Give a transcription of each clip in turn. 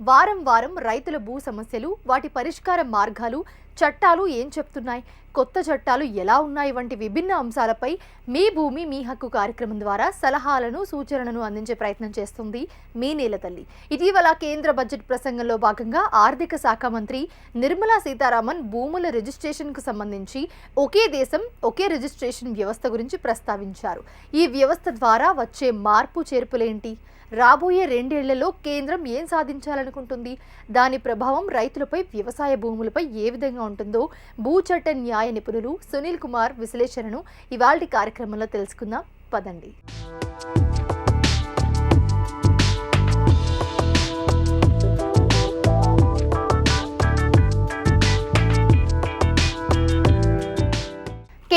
వారం వారం రైతుల భూ సమస్యలు వాటి పరిష్కార మార్గాలు చట్టాలు ఏం చెప్తున్నాయి కొత్త చట్టాలు ఎలా ఉన్నాయి వంటి విభిన్న అంశాలపై మీ భూమి మీ హక్కు కార్యక్రమం ద్వారా సలహాలను సూచనలను అందించే ప్రయత్నం చేస్తుంది మీ నేలతల్లి ఇటీవల కేంద్ర బడ్జెట్ ప్రసంగంలో భాగంగా ఆర్థిక శాఖ మంత్రి నిర్మలా సీతారామన్ భూముల రిజిస్ట్రేషన్కు సంబంధించి ఒకే దేశం ఒకే రిజిస్ట్రేషన్ వ్యవస్థ గురించి ప్రస్తావించారు. ఈ వ్యవస్థ ద్వారా వచ్చే మార్పు చేర్పులేంటి? రాబోయే రెండేళ్ళలో కేంద్రం ఏం సాధించాలనుకుంటుంది? దాని ప్రభావం రైతులపై వ్యవసాయ భూములపై ఏ విధంగా ఉంటుందో భూచట్ట న్యాయ నిపుణులు సునీల్ కుమార్ విశ్లేషణను ఇవాళ కార్యక్రమంలో తెలుసుకుందాం. పదండి.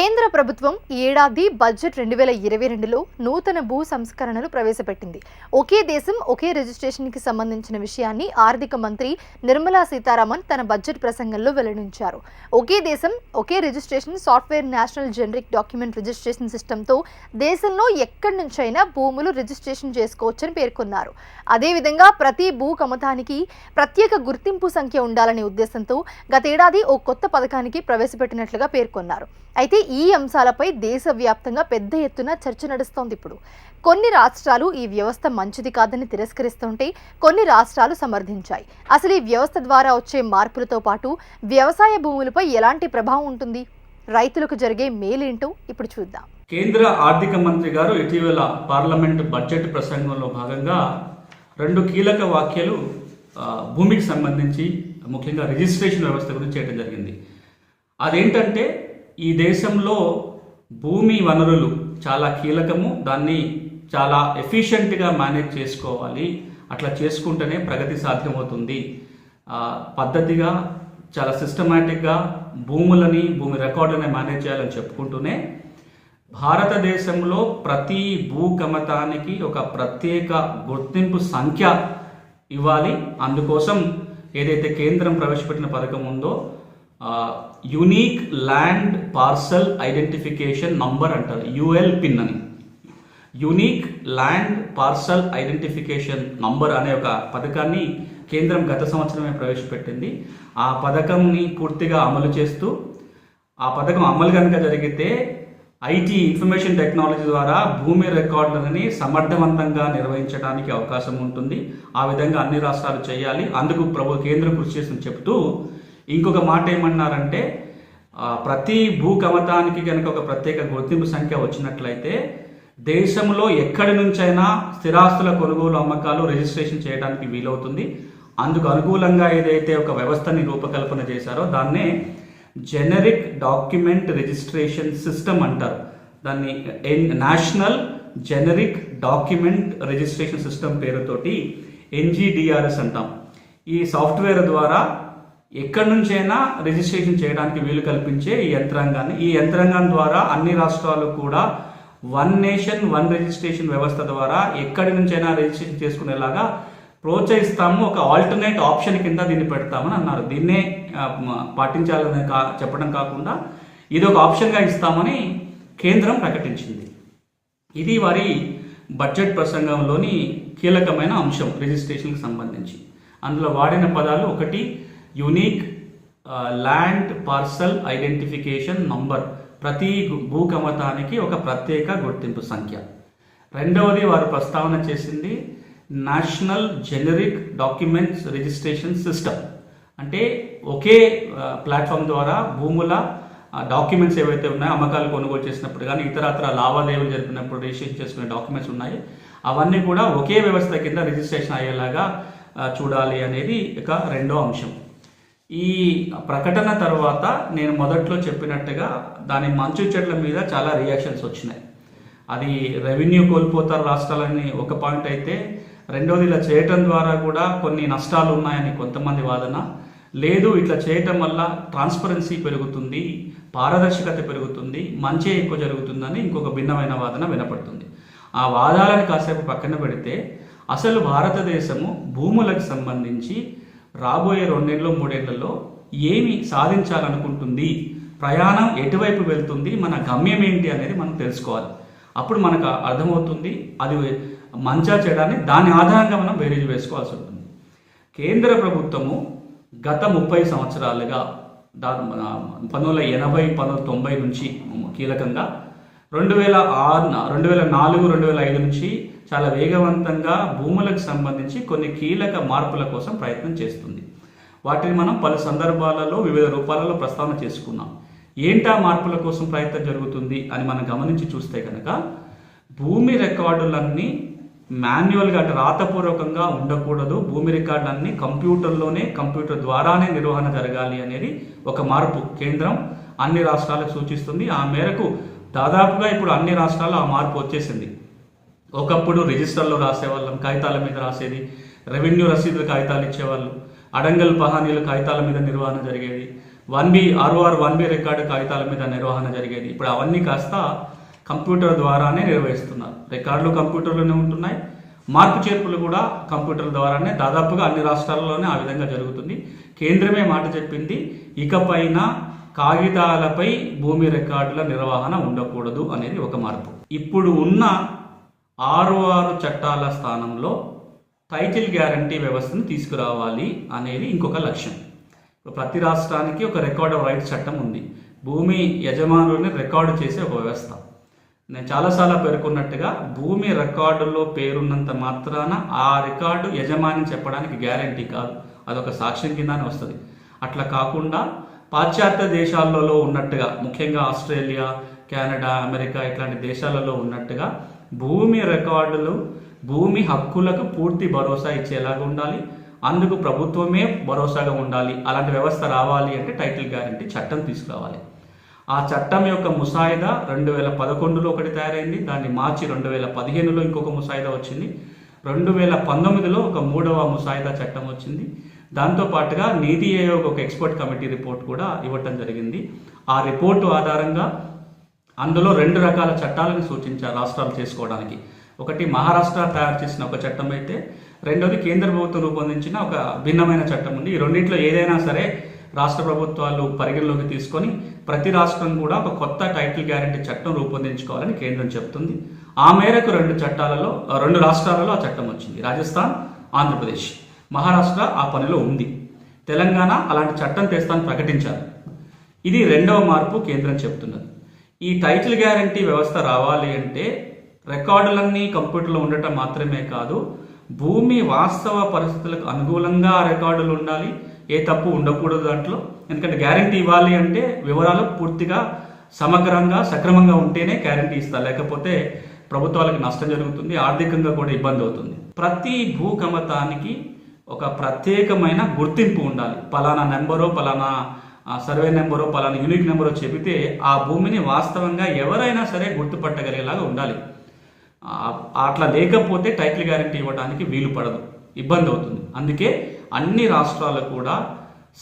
కేంద్ర ప్రభుత్వం ఈ ఏడాది బడ్జెట్ రెండు వేల ఇరవై రెండులో నూతన భూ సంస్కరణలు ప్రవేశపెట్టింది. ఒకే దేశం ఒకే రిజిస్ట్రేషన్కి సంబంధించిన విషయాన్ని ఆర్థిక మంత్రి నిర్మలా సీతారామన్ తన బడ్జెట్ ప్రసంగంలో వెల్లడించారు. ఒకే దేశం ఒకే registration software national generic document registration సిస్టంతో దేశంలో ఎక్కడి నుంచైనా భూములు రిజిస్ట్రేషన్ చేసుకోవచ్చని పేర్కొన్నారు. అదేవిధంగా ప్రతి భూ కమతానికి ప్రత్యేక గుర్తింపు సంఖ్య ఉండాలనే ఉద్దేశంతో గతేడాది ఓ కొత్త పథకానికి ప్రవేశపెట్టినట్లుగా పేర్కొన్నారు. అయితే ఈ ఈ అంశాలపై దేశవ్యాప్తంగా పెద్ద ఎత్తున చర్చ నడుస్తోంది ఇప్పుడు. కొన్ని రాష్ట్రాలు ఈ వ్యవస్థ మంచిది కాదని తిరస్కరిస్తుంటే కొన్ని రాష్ట్రాలు సమర్థించాయి. అసలు ఈ వ్యవస్థ ద్వారా వచ్చే మార్పులతో పాటు వ్యవసాయ భూములపై ఎలాంటి ప్రభావం ఉంటుంది? రైతులకు జరిగే మేలేంటో ఇప్పుడు చూద్దాం. కేంద్ర ఆర్థిక మంత్రి గారు ఇటీవల పార్లమెంట్ బడ్జెట్ ప్రసంగంలో భాగంగా రెండు కీలక వ్యాఖ్యలు భూమికి సంబంధించి ముఖ్యంగా రిజిస్ట్రేషన్ వ్యవస్థ గురించి చేయడం జరిగింది. అదేంటంటే ఈ దేశంలో భూమి వనరులు చాలా కీలకము. దాన్ని చాలా ఎఫిషియెంట్గా మేనేజ్ చేసుకోవాలి. అట్లా చేసుకుంటేనే ప్రగతి సాధ్యమవుతుంది. పద్ధతిగా చాలా సిస్టమేటిక్గా భూములని భూమి రికార్డుని మేనేజ్ చేయాలని చెప్పుకుంటూనే భారతదేశంలో ప్రతి భూకమతానికి ఒక ప్రత్యేక గుర్తింపు సంఖ్య ఇవ్వాలి. అందుకోసం ఏదైతే కేంద్రం ప్రవేశపెట్టిన పథకం ఉందో unique land parcel identification number అంటారు యుఎల్ పిన్ అని. Unique land parcel identification number అనే ఒక పథకాన్ని కేంద్రం గత సంవత్సరమే ప్రవేశపెట్టింది. ఆ పథకంని పూర్తిగా అమలు చేస్తూ ఆ పథకం అమలు కనుక జరిగితే ఐటీ ఇన్ఫర్మేషన్ టెక్నాలజీ ద్వారా భూమి రికార్డులని సమర్థవంతంగా నిర్వహించడానికి అవకాశం ఉంటుంది. ఆ విధంగా అన్ని రాష్ట్రాలు చేయాలి. అందుకు ప్రభు కేంద్రం కృషి చేస్తుందని చెప్తూ ఇంకొక మాట ఏమన్నారంటే ప్రతి భూ కమతానికి కనుక ఒక ప్రత్యేక గుర్తింపు సంఖ్య వచ్చినట్లయితే దేశంలో ఎక్కడి నుంచైనా స్థిరాస్తుల కొనుగోలు అమ్మకాలు రిజిస్ట్రేషన్ చేయడానికి వీలవుతుంది. అందుకు అనుకూలంగా ఏదైతే ఒక వ్యవస్థని రూపకల్పన చేశారో దాన్నే జెనరిక్ డాక్యుమెంట్ రిజిస్ట్రేషన్ సిస్టమ్ అంటారు. దాన్ని national generic document registration system పేరుతోటి N G D R S అంటాం. ఈ సాఫ్ట్వేర్ ద్వారా ఎక్కడి నుంచైనా రిజిస్ట్రేషన్ చేయడానికి వీలు కల్పించే ఈ యంత్రాంగాన్ని. ఈ యంత్రాంగం ద్వారా అన్ని రాష్ట్రాలు కూడా వన్ నేషన్ వన్ రిజిస్ట్రేషన్ వ్యవస్థ ద్వారా ఎక్కడి నుంచైనా రిజిస్ట్రేషన్ చేసుకునేలాగా ప్రోత్సహిస్తాము. ఒక ఆల్టర్నేట్ ఆప్షన్ కింద దీన్ని పెడతామని అన్నారు. దీన్నే పాటించాలని కా చెప్పడం కాకుండా ఇది ఒక ఆప్షన్గా ఇస్తామని కేంద్రం ప్రకటించింది. ఇది వారి బడ్జెట్ ప్రసంగంలోని కీలకమైన అంశం రిజిస్ట్రేషన్కి సంబంధించి. అందులో వాడిన పదాలు ఒకటి unique land parcel identification number ప్రతి భూకమతానికి ఒక ప్రత్యేక గుర్తింపు సంఖ్య. రెండవది వారు ప్రస్తావన చేసింది national generic documents registration system అంటే ఒకే uh, ప్లాట్ఫామ్ ద్వారా భూముల uh, డాక్యుమెంట్స్ ఏవైతే ఉన్నాయో అమ్మకాలు కొనుగోలు చేసినప్పుడు కానీ ఇతరత్ర లావాదేవీలు జరిపినప్పుడు రిజిస్ట్రేషన్ చేసుకునే డాక్యుమెంట్స్ ఉన్నాయి. అవన్నీ కూడా ఒకే వ్యవస్థ కింద రిజిస్ట్రేషన్ అయ్యేలాగా uh, చూడాలి అనేది ఇక రెండో అంశం. ఈ ప్రకటన తర్వాత నేను మొదట్లో చెప్పినట్టుగా దాని మంచు చెట్ల మీద చాలా రియాక్షన్స్ వచ్చినాయి. అది రెవెన్యూ కోల్పోతారు రాష్ట్రాలని ఒక పాయింట్ అయితే రెండోది ఇలా చేయటం ద్వారా కూడా కొన్ని నష్టాలు ఉన్నాయని కొంతమంది వాదన. లేదు ఇట్లా చేయటం వల్ల ట్రాన్స్పరెన్సీ పెరుగుతుంది పారదర్శకత పెరుగుతుంది మంచి ఎక్కువ జరుగుతుందని ఇంకొక భిన్నమైన వాదన వినపడుతుంది. ఆ వాదాలను కాసేపు పక్కన పెడితే అసలు భారతదేశము భూములకు సంబంధించి రాబోయే రెండేళ్ళు మూడేళ్ళలో ఏమి సాధించాలనుకుంటుంది? ప్రయాణం ఎటువైపు వెళ్తుంది? మన గమ్యం ఏంటి అనేది మనం తెలుసుకోవాలి. అప్పుడు మనకు అర్థమవుతుంది అది మంచా చేయడాన్ని దాని ఆధారంగా మనం బేరీజు వేసుకోవాల్సి ఉంటుంది. కేంద్ర ప్రభుత్వము గత ముప్పై సంవత్సరాలుగా దా పంతొమ్మిది వందల ఎనభై పంతొమ్మిది తొంభై నుంచి కీలకంగా రెండు వేల ఆరు రెండు వేల నాలుగు రెండు వేల ఐదు నుంచి చాలా వేగవంతంగా భూములకు సంబంధించి కొన్ని కీలక మార్పుల కోసం ప్రయత్నం చేస్తుంది. వాటిని మనం పలు సందర్భాలలో వివిధ రూపాలలో ప్రస్తావన చేసుకున్నాం. ఏంటా మార్పుల కోసం ప్రయత్నం జరుగుతుంది అని మనం గమనించి చూస్తే కనుక భూమి రికార్డులన్నీ మాన్యువల్గా అంటే రాతపూర్వకంగా ఉండకూడదు. భూమి రికార్డులన్నీ కంప్యూటర్లోనే కంప్యూటర్ ద్వారానే నిర్వహణ జరగాలి అనేది ఒక మార్పు కేంద్రం అన్ని రాష్ట్రాలకు సూచిస్తుంది. ఆ మేరకు దాదాపుగా ఇప్పుడు అన్ని రాష్ట్రాల్లో ఆ మార్పు వచ్చేసింది. ఒకప్పుడు రిజిస్టర్లో రాసేవాళ్ళం కాగితాల మీద రాసేది. రెవెన్యూ రసీదులు కాగితాలు ఇచ్చేవాళ్ళు. అడంగల్ పహానీలు కాగితాల మీద నిర్వహణ జరిగేది. One B R O R one B record కాగితాల మీద నిర్వహణ జరిగేది. ఇప్పుడు అవన్నీ కాస్త కంప్యూటర్ ద్వారానే నిర్వహిస్తున్నారు. రికార్డులు కంప్యూటర్లోనే ఉంటున్నాయి. మార్పు చేర్పులు కూడా కంప్యూటర్ ద్వారానే దాదాపుగా అన్ని రాష్ట్రాల్లోనే ఆ విధంగా జరుగుతుంది. కేంద్రమే మాట చెప్పింది ఇకపైన కాగితాలపై భూమి రికార్డుల నిర్వహణ ఉండకూడదు అనేది ఒక మార్పు. ఇప్పుడు ఉన్న ఆరు ఆరు చట్టాల స్థానంలో టైటిల్ గ్యారంటీ వ్యవస్థను తీసుకురావాలి అనేది ఇంకొక లక్ష్యం. ప్రతి రాష్ట్రానికి ఒక రికార్డ్ ఆఫ్ రైట్స్ చట్టం ఉంది. భూమి యజమానుల్ని రికార్డు చేసే ఒక వ్యవస్థ. నేను చాలాసార్లు పేర్కొన్నట్టుగా భూమి రికార్డులో పేరున్నంత మాత్రాన ఆ రికార్డు యజమాని చెప్పడానికి గ్యారంటీ కాదు. అదొక సాక్ష్యం కిందనే వస్తుంది. అట్లా కాకుండా పాశ్చాత్య దేశాలలో ఉన్నట్టుగా ముఖ్యంగా ఆస్ట్రేలియా కెనడా అమెరికా ఇట్లాంటి దేశాలలో ఉన్నట్టుగా భూమి రికార్డులు భూమి హక్కులకు పూర్తి భరోసా ఇచ్చేలాగా ఉండాలి. అందుకు ప్రభుత్వమే భరోసాగా ఉండాలి. అలాంటి వ్యవస్థ రావాలి అంటే టైటిల్ గ్యారంటీ చట్టం తీసుకురావాలి ఆ చట్టం యొక్క ముసాయిదా రెండు వేల పదకొండులో ఒకటి తయారైంది. దాన్ని మార్చి రెండు వేల పదిహేనులో ఇంకొక ముసాయిదా వచ్చింది. రెండు వేల పంతొమ్మిదిలో ఒక మూడవ ముసాయిదా చట్టం వచ్చింది. దాంతో పాటుగా నీతి ఆయోగ్ ఒక ఎక్స్పర్ట్ కమిటీ రిపోర్ట్ కూడా ఇవ్వటం జరిగింది. ఆ రిపోర్టు ఆధారంగా అందులో రెండు రకాల చట్టాలను సూచించారు రాష్ట్రాలు చేసుకోవడానికి. ఒకటి మహారాష్ట్ర తయారు చేసిన ఒక చట్టం అయితే రెండోది కేంద్ర ప్రభుత్వం రూపొందించిన ఒక భిన్నమైన చట్టం ఉంది. ఈ రెండింటిలో ఏదైనా సరే రాష్ట్ర ప్రభుత్వాలు పరిగణలోకి తీసుకొని ప్రతి రాష్ట్రం కూడా ఒక కొత్త టైటిల్ గ్యారంటీ చట్టం రూపొందించుకోవాలని కేంద్రం చెప్తుంది. ఆ మేరకు రెండు చట్టాలలో రెండు రాష్ట్రాలలో ఆ చట్టం వచ్చింది. రాజస్థాన్ ఆంధ్రప్రదేశ్. మహారాష్ట్ర ఆ పనిలో ఉంది. తెలంగాణ అలాంటి చట్టం తెస్తానని ప్రకటించారు. ఇది రెండవ మార్పు కేంద్రం చెప్తున్నది. ఈ టైటిల్ గ్యారంటీ వ్యవస్థ రావాలి అంటే రికార్డులన్నీ కంప్యూటర్లో ఉండటం మాత్రమే కాదు భూమి వాస్తవ పరిస్థితులకు అనుకూలంగా రికార్డులు ఉండాలి. ఏ తప్పు ఉండకూడదు దాంట్లో. ఎందుకంటే గ్యారంటీ ఇవ్వాలి అంటే వివరాలు పూర్తిగా సమగ్రంగా సక్రమంగా ఉంటేనే గ్యారంటీ ఇస్తారు లేకపోతే ప్రభుత్వాలకు నష్టం జరుగుతుంది ఆర్థికంగా కూడా ఇబ్బంది అవుతుంది. ప్రతి భూకమతానికి ఒక ప్రత్యేకమైన గుర్తింపు ఉండాలి. పలానా నెంబరో పలానా సర్వే నెంబరు పలానా యూనిక్ నెంబరు చెబితే ఆ భూమిని వాస్తవంగా ఎవరైనా సరే గుర్తుపట్టగలిగేలాగా ఉండాలి. అట్లా లేకపోతే టైటిల్ గ్యారంటీ ఇవ్వడానికి వీలు పడదు. ఇబ్బంది అవుతుంది. అందుకే అన్ని రాష్ట్రాలు కూడా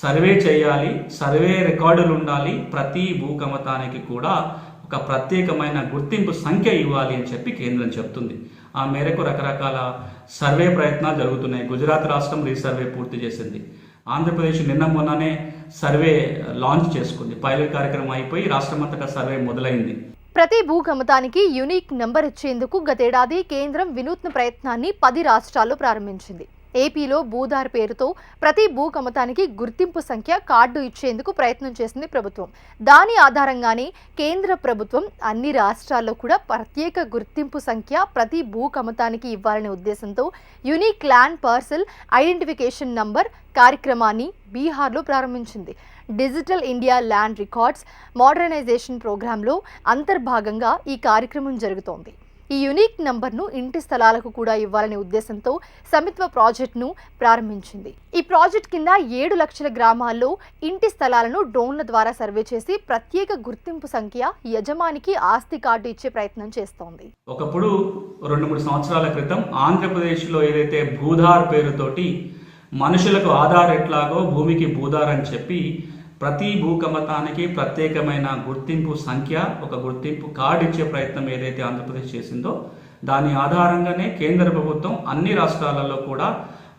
సర్వే చేయాలి సర్వే రికార్డులు ఉండాలి ప్రతి భూకమతానికి కూడా ఒక ప్రత్యేకమైన గుర్తింపు సంఖ్య ఇవ్వాలి అని చెప్పి కేంద్రం చెప్తుంది. ఆ మేరకు రకరకాల సర్వే ప్రయత్నాలు జరుగుతున్నాయి. గుజరాత్ రాష్ట్రం రీసర్వే పూర్తి చేసింది. ఆంధ్రప్రదేశ్ నిన్న మొన్ననే సర్వే లాంచ్ చేసుకుంది. పైలట్ కార్యక్రమం అయిపోయి రాష్ట్రమంతటా సర్వే మొదలైంది. ప్రతి భూగమతానికి యునిక్ నంబర్ ఇచ్చేందుకు గతేడాది కేంద్రం వినూత్న ప్రయత్నాన్ని పది రాష్ట్రాల్లో ప్రారంభించింది. ఏపీలో భూదార్ పేరుతో ప్రతి భూకమతానికి గుర్తింపు సంఖ్య కార్డు ఇచ్చేందుకు ప్రయత్నం చేసింది ప్రభుత్వం. దాని ఆధారంగానే కేంద్ర ప్రభుత్వం అన్ని రాష్ట్రాల్లో కూడా ప్రత్యేక గుర్తింపు సంఖ్య ప్రతి భూకమతానికి ఇవ్వాలనే ఉద్దేశంతో unique land parcel identification number కార్యక్రమాన్ని బీహార్లో ప్రారంభించింది. Digital India land records modernisation ప్రోగ్రాంలో అంతర్భాగంగా ఈ కార్యక్రమం జరుగుతోంది. ఈ యునిక్ నంబర్ను ఇంటి స్థలాలకు కూడా ఇవ్వాలనే ఉద్దేశంతో సమిత్వ ప్రాజెక్టును ప్రారంభించింది. ఈ ప్రాజెక్ట్ కింద ఏడు లక్షల గ్రామాల్లో ఇంటి స్థలాలను డ్రోన్ల ద్వారా సర్వే చేసి ప్రత్యేక గుర్తింపు సంఖ్య యజమానికి ఆస్తి కార్డు ఇచ్చే ప్రయత్నం చేస్తోంది. ఒకప్పుడు రెండు మూడు సంవత్సరాల క్రితం ఆంధ్రప్రదేశ్లో ఏదైతే భూధార్ పేరుతోటి మనుషులకు ఆధార్ ఎట్లాగో భూమికి భూధార్ అని చెప్పి ప్రతి భూకమతానికి ప్రత్యేకమైన గుర్తింపు సంఖ్య ఒక గుర్తింపు కార్డు ఇచ్చే ప్రయత్నం ఏదైతే ఆంధ్రప్రదేశ్ చేసిందో దాని ఆధారంగానే కేంద్ర ప్రభుత్వం అన్ని రాష్ట్రాలలో కూడా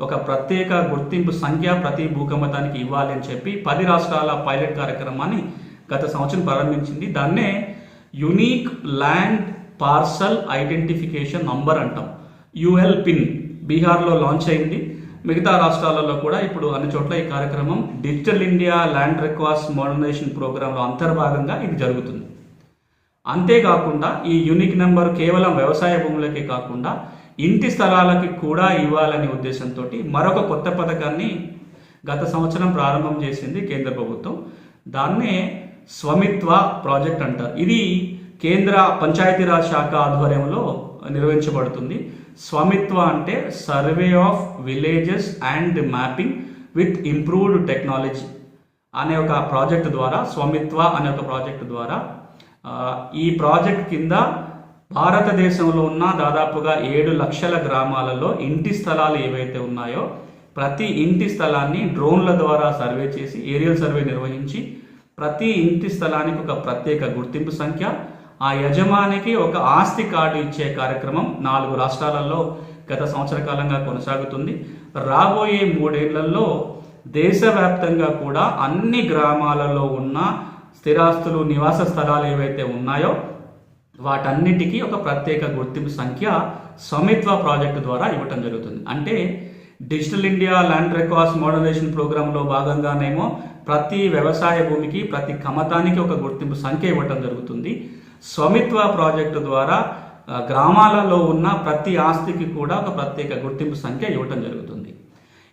ఒక ప్రత్యేక గుర్తింపు సంఖ్య ప్రతి భూకమతానికి ఇవ్వాలి అని చెప్పి పది రాష్ట్రాల పైలట్ కార్యక్రమాన్ని గత సంవత్సరం ప్రారంభించింది. దాన్నే unique land parcel identification number అంటాం. యుఎల్ పిన్ బీహార్లో లాంచ్ అయింది. మిగతా రాష్ట్రాలలో కూడా ఇప్పుడు అన్ని చోట్ల ఈ కార్యక్రమం digital India land records modernisation ప్రోగ్రాంలో అంతర్భాగంగా ఇది జరుగుతుంది. అంతేకాకుండా ఈ యూనిక్ నెంబర్ కేవలం వ్యవసాయ భూములకే కాకుండా ఇంటి స్థలాలకి కూడా ఇవ్వాలనే ఉద్దేశంతో మరొక కొత్త పథకాన్ని గత సంవత్సరం ప్రారంభం చేసింది కేంద్ర ప్రభుత్వం. దాన్నే స్వమిత్వ ప్రాజెక్ట్ అంటారు. ఇది కేంద్ర పంచాయతీరాజ్ శాఖ ఆధ్వర్యంలో నిర్వహించబడుతుంది. స్వామిత్వ అంటే survey of villages and mapping with improved technology అనే ఒక ప్రాజెక్ట్ ద్వారా స్వమిత్వ అనే ఒక ప్రాజెక్ట్ ద్వారా ఈ ప్రాజెక్ట్ కింద భారతదేశంలో ఉన్న దాదాపుగా ఏడు లక్షల గ్రామాలలో ఇంటి స్థలాలు ఏవైతే ఉన్నాయో ప్రతి ఇంటి స్థలాన్ని డ్రోన్ల ద్వారా సర్వే చేసి ఏరియల్ సర్వే నిర్వహించి ప్రతి ఇంటి స్థలానికి ఒక ప్రత్యేక గుర్తింపు సంఖ్య ఆ యజమానికి ఒక ఆస్తి కార్డు ఇచ్చే కార్యక్రమం నాలుగు రాష్ట్రాలలో గత సంవత్సర కాలంగా కొనసాగుతుంది. రాబోయే మూడేళ్ళలో దేశవ్యాప్తంగా కూడా అన్ని గ్రామాలలో ఉన్న స్థిరాస్తులు నివాస స్థలాలు ఏవైతే ఉన్నాయో వాటన్నిటికీ ఒక ప్రత్యేక గుర్తింపు సంఖ్య స్వమిత్వ ప్రాజెక్టు ద్వారా ఇవ్వటం జరుగుతుంది. అంటే digital India land records modernisation ప్రోగ్రాంలో భాగంగానేమో ప్రతి వ్యవసాయ భూమికి ప్రతి కమతానికి ఒక గుర్తింపు సంఖ్య ఇవ్వటం జరుగుతుంది. స్వమిత్వ ప్రాజెక్టు ద్వారా గ్రామాలలో ఉన్న ప్రతి ఆస్తికి కూడా ఒక ప్రత్యేక గుర్తింపు సంఖ్య ఇవ్వటం జరుగుతుంది.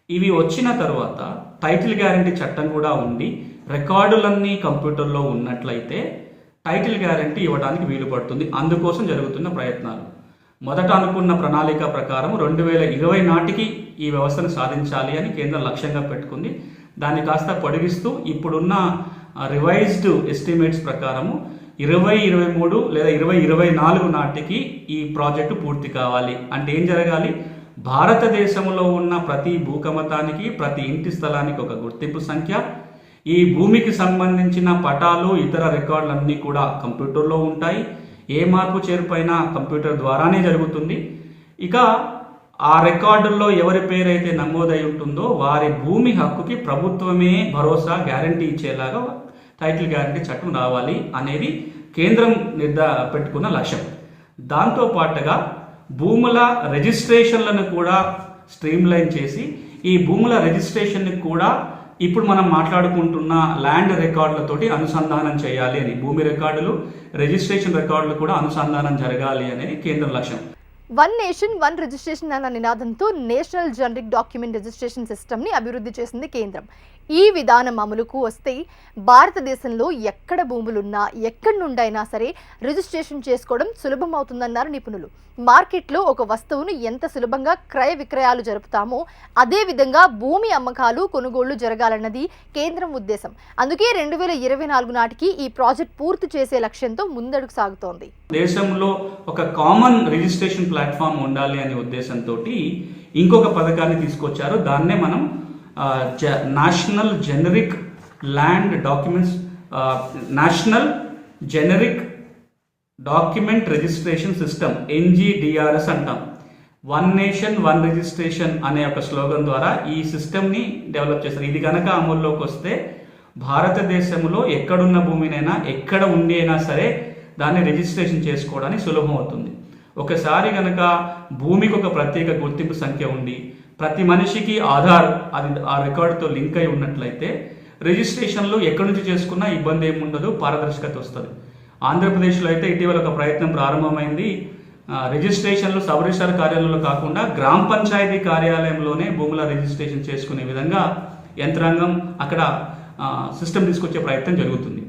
ఇవి వచ్చిన తర్వాత టైటిల్ గ్యారంటీ చట్టం కూడా ఉండి రికార్డులన్నీ కంప్యూటర్లో ఉన్నట్లయితే టైటిల్ గ్యారంటీ ఇవ్వడానికి వీలు పడుతుంది. అందుకోసం జరుగుతున్న ప్రయత్నాలు. మొదట అనుకున్న ప్రణాళిక ప్రకారం రెండు వేల ఇరవై నాటికి ఈ వ్యవస్థను సాధించాలి అని కేంద్రం లక్ష్యంగా పెట్టుకుంది. దాన్ని కాస్త పొడిగిస్తూ ఇప్పుడున్న రివైజ్డ్ ఎస్టిమేట్స్ ప్రకారము ఇరవై ఇరవై మూడు లేదా ఇరవై ఇరవై నాలుగు నాటికి ఈ ప్రాజెక్టు పూర్తి కావాలి. అంటే ఏం జరగాలి? భారతదేశంలో ఉన్న ప్రతి భూకమతానికి ప్రతి ఇంటి స్థలానికి ఒక గుర్తింపు సంఖ్య. ఈ భూమికి సంబంధించిన పటాలు ఇతర రికార్డులన్నీ కూడా కంప్యూటర్లో ఉంటాయి. ఏ మార్పు చేర్పైనా కంప్యూటర్ ద్వారానే జరుగుతుంది. ఇక ఆ రికార్డుల్లో ఎవరి పేరైతే నమోదై ఉంటుందో వారి భూమి హక్కుకి ప్రభుత్వమే భరోసా గ్యారంటీ ఇచ్చేలాగా టైటిల్ గ్యారంటీ చట్టం రావాలి అనేది కేంద్రం నిర్ధా పెట్టుకున్న లక్ష్యం. దాంతో పాటుగా భూముల రిజిస్ట్రేషన్లను కూడా స్ట్రీమ్లైన్ చేసి ఈ భూముల రిజిస్ట్రేషన్ని కూడా ఇప్పుడు మనం మాట్లాడుకుంటున్న ల్యాండ్ రికార్డులతోటి అనుసంధానం చేయాలి అని భూమి రికార్డులు రిజిస్ట్రేషన్ రికార్డులు కూడా అనుసంధానం జరగాలి అనేది కేంద్ర లక్ష్యం. వన్ నేషన్ వన్ రిజిస్ట్రేషన్ అన్న నినాదంతో నేషనల్ జనరిక్ డాక్యుమెంట్ రిజిస్ట్రేషన్ సిస్టమ్ని అభివృద్ధి చేసింది కేంద్రం. ఈ విధానం అమలుకు వస్తే భారతదేశంలో ఎక్కడ భూములున్నా ఎక్కడి నుండైనా సరే రిజిస్ట్రేషన్ చేసుకోవడం సులభం అవుతుందన్నారు నిపుణులు. మార్కెట్లో ఒక వస్తువును ఎంత సులభంగా క్రయ విక్రయాలు జరుపుతామో అదే విధంగా భూమి అమ్మకాలు కొనుగోళ్ళు జరగాలన్నది కేంద్రం ఉద్దేశం. అందుకే రెండు వేల ఇరవై నాలుగు నాటికి ఈ ప్రాజెక్ట్ పూర్తి చేసే లక్ష్యంతో ముందడుగు సాగుతోంది. దేశంలో ఒక కామన్ రిజిస్ట్రేషన్ ప్లాట్ఫామ్ ఉండాలి అనే ఉద్దేశంతో ఇంకొక పథకాన్ని తీసుకొచ్చారు. దాన్నే మనం national generic land documents national generic document registration system NGDRS అంటాం. వన్ నేషన్ వన్ రిజిస్ట్రేషన్ అనే ఒక స్లోగన్ ద్వారా ఈ సిస్టమ్ని డెవలప్ చేస్తారు ఇది కనుక అమల్లోకి వస్తే భారతదేశంలో ఎక్కడున్న భూమినైనా ఎక్కడ ఉండి అయినా సరే దాన్ని రిజిస్ట్రేషన్ చేసుకోవడానికి సులభం అవుతుంది. ఒకసారి కనుక భూమికి ఒక ప్రత్యేక గుర్తింపు సంఖ్య ఉండి ప్రతి మనిషికి ఆధార్ అది ఆ రికార్డుతో లింక్ అయి ఉన్నట్లయితే రిజిస్ట్రేషన్లు ఎక్కడి నుంచి చేసుకున్నా ఇబ్బంది ఏమి ఉండదు పారదర్శకత వస్తుంది. ఆంధ్రప్రదేశ్లో అయితే ఇటీవల ఒక ప్రయత్నం ప్రారంభమైంది. రిజిస్ట్రేషన్లు సబ్ రిజిస్టార్ కార్యాలయంలో కాకుండా గ్రామ పంచాయతీ కార్యాలయంలోనే భూముల రిజిస్ట్రేషన్ చేసుకునే విధంగా యంత్రాంగం అక్కడ సిస్టమ్ తీసుకొచ్చే ప్రయత్నం జరుగుతుంది.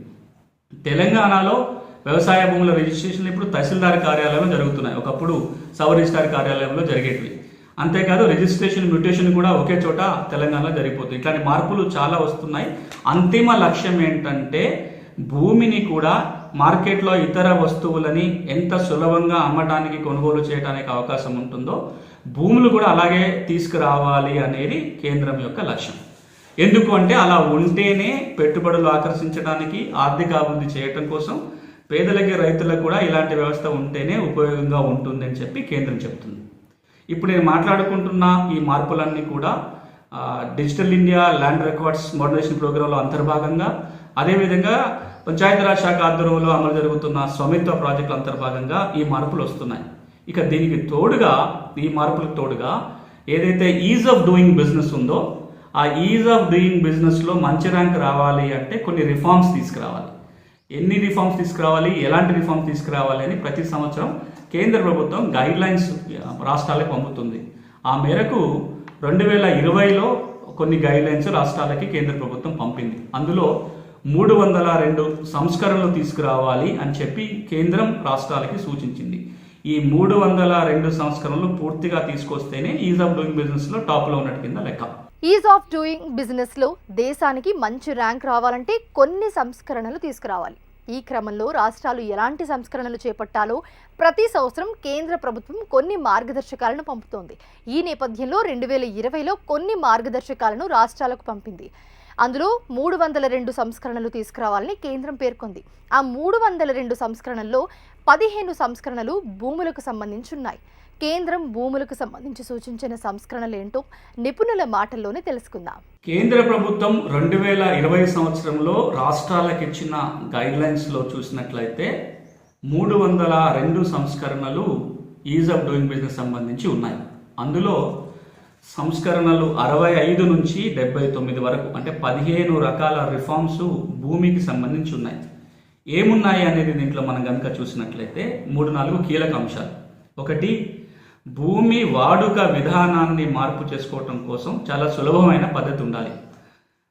తెలంగాణలో వ్యవసాయ భూముల రిజిస్ట్రేషన్ ఇప్పుడు తహసీల్దార్ కార్యాలయంలో జరుగుతున్నాయి. ఒకప్పుడు సబ్ రిజిస్టార్ కార్యాలయంలో జరిగేటివి. అంతేకాదు రిజిస్ట్రేషన్ మ్యూటేషన్ కూడా ఒకే చోట తెలంగాణలో జరిగిపోతుంది. ఇట్లాంటి మార్పులు చాలా వస్తున్నాయి. అంతిమ లక్ష్యం ఏంటంటే భూమిని కూడా మార్కెట్లో ఇతర వస్తువులని ఎంత సులభంగా అమ్మటానికి కొనుగోలు చేయడానికి అవకాశం ఉంటుందో భూములు కూడా అలాగే తీసుకురావాలి అనేది కేంద్రం యొక్క లక్ష్యం. ఎందుకు అంటే అలా ఉంటేనే పెట్టుబడులు ఆకర్షించడానికి ఆర్థిక అభివృద్ధి చేయటం కోసం పేదలకి రైతులకు కూడా ఇలాంటి వ్యవస్థ ఉంటేనే ఉపయోగంగా ఉంటుంది అని చెప్పి కేంద్రం చెప్తుంది ఇప్పుడు నేను మాట్లాడుకుంటున్న ఈ మార్పులన్నీ కూడా digital India land records modernisation ప్రోగ్రాంలో అంతర్భాగంగా అదేవిధంగా పంచాయతీరాజ్ శాఖ ఆధ్వర్యంలో అమలు జరుగుతున్న స్వామిత్వ ప్రాజెక్టుల అంతర్భాగంగా ఈ మార్పులు వస్తున్నాయి. ఇక దీనికి తోడుగా ఈ మార్పులకు తోడుగా ఏదైతే ఈజ్ ఆఫ్ డూయింగ్ బిజినెస్ ఉందో ఆ ఈజ్ ఆఫ్ డూయింగ్ బిజినెస్లో మంచి ర్యాంక్ రావాలి అంటే కొన్ని రిఫార్మ్స్ తీసుకురావాలి. ఎన్ని రిఫార్మ్స్ తీసుకురావాలి ఎలాంటి రిఫార్మ్స్ తీసుకురావాలి అని ప్రతి సంవత్సరం కేంద్ర ప్రభుత్వం గైడ్ లైన్స్ రాష్ట్రాలకు పంపుతుంది. ఆ మేరకు రెండు వేల ఇరవైలో కొన్ని గైడ్ లైన్స్ రాష్ట్రాలకి కేంద్ర ప్రభుత్వం పంపింది. అందులో మూడు వందల రెండు సంస్కరణలు తీసుకురావాలి అని చెప్పి కేంద్రం రాష్ట్రాలకి సూచించింది. ఈ మూడు వందల రెండు సంస్కరణలు పూర్తిగా తీసుకొస్తేనే ఈజ్ ఆఫ్ డూయింగ్ బిజినెస్లో టాప్లో ఉన్నట్టు కింద లెక్క. ఈజ్ ఆఫ్ డూయింగ్ బిజినెస్లో దేశానికి మంచి ర్యాంక్ రావాలంటే కొన్ని సంస్కరణలు తీసుకురావాలి. ఈ క్రమంలో రాష్ట్రాలు ఎలాంటి సంస్కరణలు చేపట్టాలో ప్రతి సంవత్సరం కేంద్ర ప్రభుత్వం కొన్ని మార్గదర్శకాలను పంపుతోంది. ఈ నేపథ్యంలో రెండు వేల ఇరవైలో కొన్ని మార్గదర్శకాలను రాష్ట్రాలకు పంపింది. అందులో మూడు వందల రెండు సంస్కరణలు తీసుకురావాలని కేంద్రం పేర్కొంది. ఆ మూడు వందల రెండు సంస్కరణల్లో పదిహేను సంస్కరణలు భూములకు సంబంధించి ఉన్నాయి కేంద్రం భూములకు సంబంధించి సూచించిన సంస్కరణలు ఏంటో నిపుణుల మాటల్లోనే తెలుసుకుందాం. కేంద్ర ప్రభుత్వం రెండు వేల ఇరవై సంవత్సరంలో రాష్ట్రాలకు ఇచ్చిన గైడ్లైన్స్లో చూసినట్లయితే మూడు వందల రెండు సంస్కరణలు ఈజ్ ఆఫ్ డూయింగ్ బిజినెస్ సంబంధించి ఉన్నాయి. అందులో సంస్కరణలు అరవై ఐదు నుంచి డెబ్బై తొమ్మిది వరకు అంటే పదిహేను రకాల రిఫార్మ్స్ భూమికి సంబంధించి ఉన్నాయి. ఏమున్నాయి అనేది దీంట్లో మనం కనుక చూసినట్లయితే మూడు నాలుగు కీలక అంశాలు. ఒకటి భూమి వాడుక విధానాన్ని మార్పు చేసుకోవటం కోసం చాలా సులభమైన పద్ధతి ఉండాలి.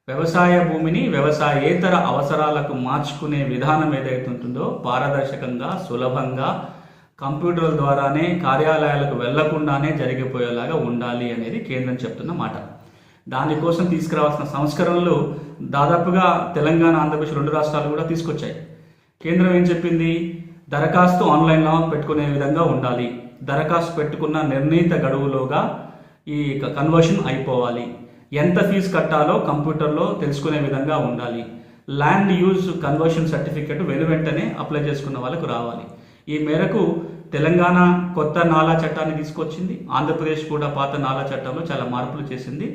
వ్యవసాయ భూమిని వ్యవసాయేతర అవసరాలకు మార్చుకునే విధానం ఏదైతే ఉంటుందో పారదర్శకంగా సులభంగా కంప్యూటర్ల ద్వారానే కార్యాలయాలకు వెళ్ళకుండానే జరిగిపోయేలాగా ఉండాలి అనేది కేంద్రం చెప్తున్న మాట. దానికోసం తీసుకురావాల్సిన సంస్కరణలు దాదాపుగా తెలంగాణ ఆంధ్రప్రదేశ్ రెండు రాష్ట్రాలు కూడా తీసుకొచ్చాయి. కేంద్రం ఏం చెప్పింది? దరఖాస్తు ఆన్లైన్లో పెట్టుకునే విధంగా ఉండాలి. దరఖాస్తు పెట్టుకున్న నిర్ణీత గడువులోగా ఈ కన్వర్షన్ అయిపోవాలి. ఎంత ఫీజు కట్టాలో కంప్యూటర్లో తెలుసుకునే విధంగా ఉండాలి. ల్యాండ్ యూజ్ కన్వర్షన్ సర్టిఫికెట్ వెను వెంటనే అప్లై చేసుకున్న వాళ్ళకు రావాలి. ఈ మేరకు తెలంగాణ కొత్త నాలా చట్టాన్ని తీసుకొచ్చింది. ఆంధ్రప్రదేశ్ కూడా పాత నాలా చట్టంలో చాలా మార్పులు చేసింది.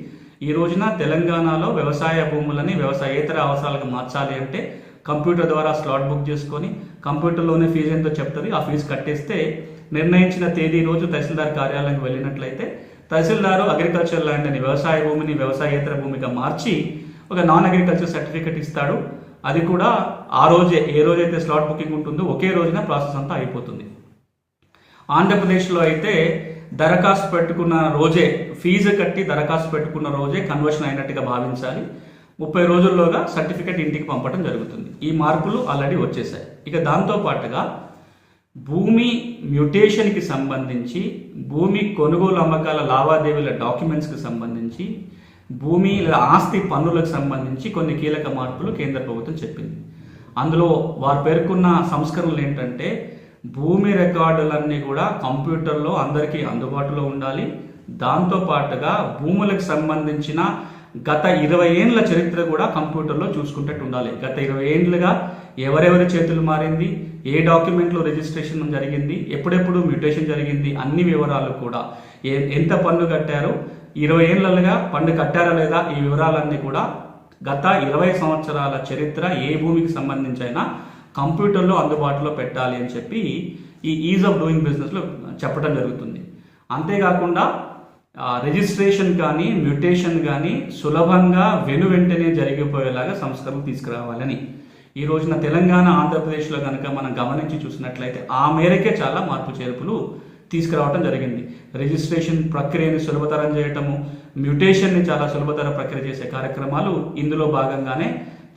ఈ రోజున తెలంగాణలో వ్యవసాయ భూములని వ్యవసాయేతర అవసరాలకు మార్చాలి అంటే కంప్యూటర్ ద్వారా స్లాట్ బుక్ చేసుకొని కంప్యూటర్లోనే ఫీజు ఎంతో చెప్తుంది ఆ ఫీజు కట్టేస్తే నిర్ణయించిన తేదీ రోజు తహసీల్దార్ కార్యాలయానికి వెళ్ళినట్లయితే తహసీల్దారు అగ్రికల్చర్ ల్యాండ్ అని వ్యవసాయ భూమిని వ్యవసాయేతర భూమిగా మార్చి ఒక నాన్ అగ్రికల్చర్ సర్టిఫికెట్ ఇస్తాడు. అది కూడా ఆ రోజే ఏ రోజైతే స్లాట్ బుకింగ్ ఉంటుందో ఒకే రోజున ప్రాసెస్ అంతా అయిపోతుంది. ఆంధ్రప్రదేశ్లో అయితే దరఖాస్తు పెట్టుకున్న రోజే ఫీజు కట్టి దరఖాస్తు పెట్టుకున్న రోజే కన్వర్షన్ అయినట్టుగా భావించాలి. ముప్పై రోజుల్లోగా సర్టిఫికెట్ ఇంటికి పంపడం జరుగుతుంది. ఈ మార్పులు ఆల్రెడీ వచ్చేసాయి. ఇక దాంతో పాటుగా భూమి మ్యూటేషన్కి సంబంధించి భూమి కొనుగోలు అమ్మకాల లావాదేవీల డాక్యుమెంట్స్కి సంబంధించి భూమి లేదా ఆస్తి పన్నులకు సంబంధించి కొన్ని కీలక మార్పులు కేంద్ర ప్రభుత్వం చెప్పింది. అందులో వారు పేర్కొన్న సంస్కరణలు ఏంటంటే భూమి రికార్డులన్నీ కూడా కంప్యూటర్లో అందరికీ అందుబాటులో ఉండాలి. దాంతో పాటుగా భూములకు సంబంధించిన గత ఇరవై ఏండ్ల చరిత్ర కూడా కంప్యూటర్లో చూసుకుంటట్టు ఉండాలి. గత ఇరవై ఏండ్లుగా ఎవరెవరి చేతులు మారింది ఏ డాక్యుమెంట్లో రిజిస్ట్రేషన్ జరిగింది ఎప్పుడెప్పుడు మ్యూటేషన్ జరిగింది అన్ని వివరాలు కూడా. ఏ ఎంత పన్ను కట్టారో ఇరవై ఏళ్ళలుగా పన్ను కట్టారా లేదా ఈ వివరాలన్నీ కూడా గత ఇరవై సంవత్సరాల చరిత్ర ఏ భూమికి సంబంధించి అయినా కంప్యూటర్లో అందుబాటులో పెట్టాలి అని చెప్పి ఈ ఈజ్ ఆఫ్ డూయింగ్ బిజినెస్లో చెప్పడం జరుగుతుంది. అంతేకాకుండా రిజిస్ట్రేషన్ కానీ మ్యూటేషన్ కానీ సులభంగా వెను వెంటనే జరిగిపోయేలాగా సంస్కరణలు తీసుకురావాలని. ఈ రోజున తెలంగాణ ఆంధ్రప్రదేశ్లో కనుక మనం గమనించి చూసినట్లయితే ఆ మేరకే చాలా మార్పు చేర్పులు తీసుకురావడం జరిగింది. రిజిస్ట్రేషన్ ప్రక్రియని సులభతరం చేయటము మ్యూటేషన్ని చాలా సులభతర ప్రక్రియ చేసే కార్యక్రమాలు ఇందులో భాగంగానే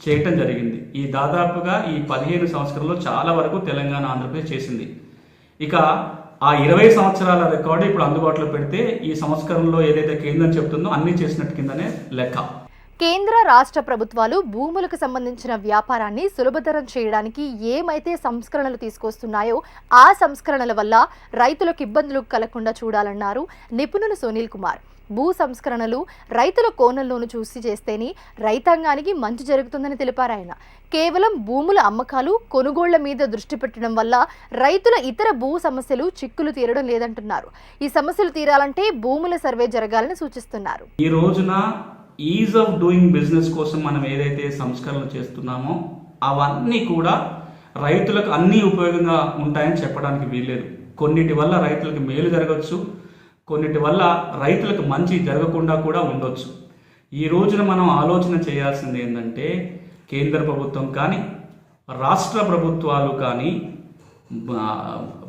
చేయటం జరిగింది. ఈ దాదాపుగా ఈ పదిహేను సంవత్సరంలో చాలా వరకు తెలంగాణ ఆంధ్రప్రదేశ్ చేసింది. ఇక ఆ ఇరవై సంవత్సరాల రికార్డు ఇప్పుడు అందుబాటులో పెడితే ఈ సంస్కరణలో ఏదైతే కేంద్రం చెప్తుందో అన్ని చేసినట్టు కిందనే లెక్క. కేంద్ర రాష్ట్ర ప్రభుత్వాలు భూములకు సంబంధించిన వ్యాపారాన్ని సులభతరం చేయడానికి ఏమైతే సంస్కరణలు తీసుకొస్తున్నాయో ఆ సంస్కరణల వల్ల రైతులకు ఇబ్బందులు కలగకుండా చూడాలన్నారు నిపుణులు సునీల్ కుమార్. భూ సంస్కరణలు రైతుల కోణంలోనూ చూసి చేస్తేనే రైతాంగానికి మంచి జరుగుతుందని తెలిపారు ఆయన. కేవలం భూముల అమ్మకాలు కొనుగోళ్ళ మీద దృష్టి పెట్టడం వల్ల రైతుల ఇతర భూ సమస్యలు చిక్కులు తీరడం లేదంటున్నారు. ఈ సమస్యలు తీరాలంటే భూముల సర్వే జరగాలని సూచిస్తున్నారు. ఈ రోజున ఈజ్ ఆఫ్ డూయింగ్ బిజినెస్ కోసం మనం ఏదైతే సంస్కరణలు చేస్తున్నామో అవన్నీ కూడా రైతులకు అన్ని ఉపయోగంగా ఉంటాయని చెప్పడానికి వీల్లేదు. కొన్నిటి వల్ల రైతులకు మేలు జరగవచ్చు కొన్నిటి వల్ల రైతులకు మంచి జరగకుండా కూడా ఉండొచ్చు. ఈ రోజున మనం ఆలోచన చేయాల్సింది ఏంటంటే కేంద్ర ప్రభుత్వం కానీ రాష్ట్ర ప్రభుత్వాలు కానీ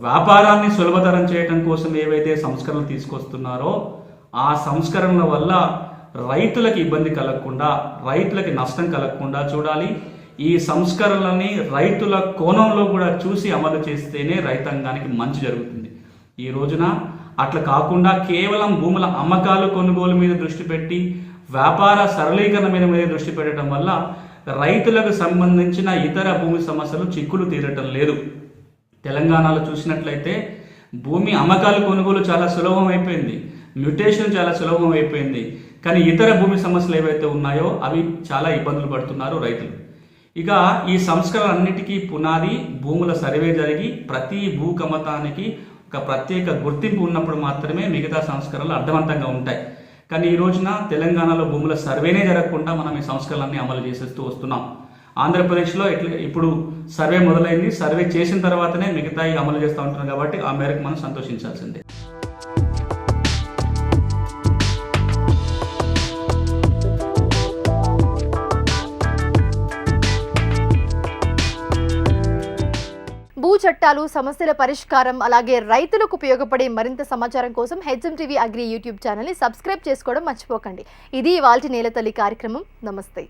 వ్యాపారాన్ని సులభతరం చేయడం కోసం ఏవైతే సంస్కరణలు తీసుకొస్తున్నారో ఆ సంస్కరణల వల్ల రైతులకు ఇబ్బంది కలగకుండా రైతులకి నష్టం కలగకుండా చూడాలి. ఈ సంస్కరణలని రైతుల కోణంలో కూడా చూసి అమలు చేస్తేనే రైతాంగానికి మంచి జరుగుతుంది. ఈ రోజున అట్లా కాకుండా కేవలం భూముల అమ్మకాలు కొనుగోలు మీద దృష్టి పెట్టి వ్యాపార సరళీకరణ మీద మీద దృష్టి పెట్టడం వల్ల రైతులకు సంబంధించిన ఇతర భూమి సమస్యలు చిక్కులు తీరటం లేదు. తెలంగాణలో చూసినట్లయితే భూమి అమ్మకాలు కొనుగోలు చాలా సులభం అయిపోయింది. మ్యూటేషన్ చాలా సులభం అయిపోయింది. కానీ ఇతర భూమి సమస్యలు ఏవైతే ఉన్నాయో అవి చాలా ఇబ్బందులు పడుతున్నారు రైతులు. ఇక ఈ సంస్కరణ అన్నిటికీ పునాది భూముల సర్వే జరిగి ప్రతి భూ కమతానికి ఒక ప్రత్యేక గుర్తింపు ఉన్నప్పుడు మాత్రమే మిగతా సంస్కరణలు అర్థవంతంగా ఉంటాయి. కానీ ఈ రోజున తెలంగాణలో భూముల సర్వేనే జరగకుండా మనం ఈ సంస్కరణలన్నీ అమలు చేసేస్తూ వస్తున్నాం. ఆంధ్రప్రదేశ్లో ఇట్లా ఇప్పుడు సర్వే మొదలైంది. సర్వే చేసిన తర్వాతనే మిగతా అమలు చేస్తూ ఉంటున్నాం కాబట్టి ఆ మేరకు మనం సంతోషించాల్సిందే. చట్టాలు సమస్యల పరిష్కారం అలాగే రైతులకు ఉపయోగపడే మరింత సమాచారం కోసం హెచ్ఎం టీవీ అగ్రి యూట్యూబ్ ఛానల్ని సబ్స్క్రైబ్ చేసుకోవడం మర్చిపోకండి. ఇది ఇవాల్టి నేలతల్లి కార్యక్రమం. నమస్తే.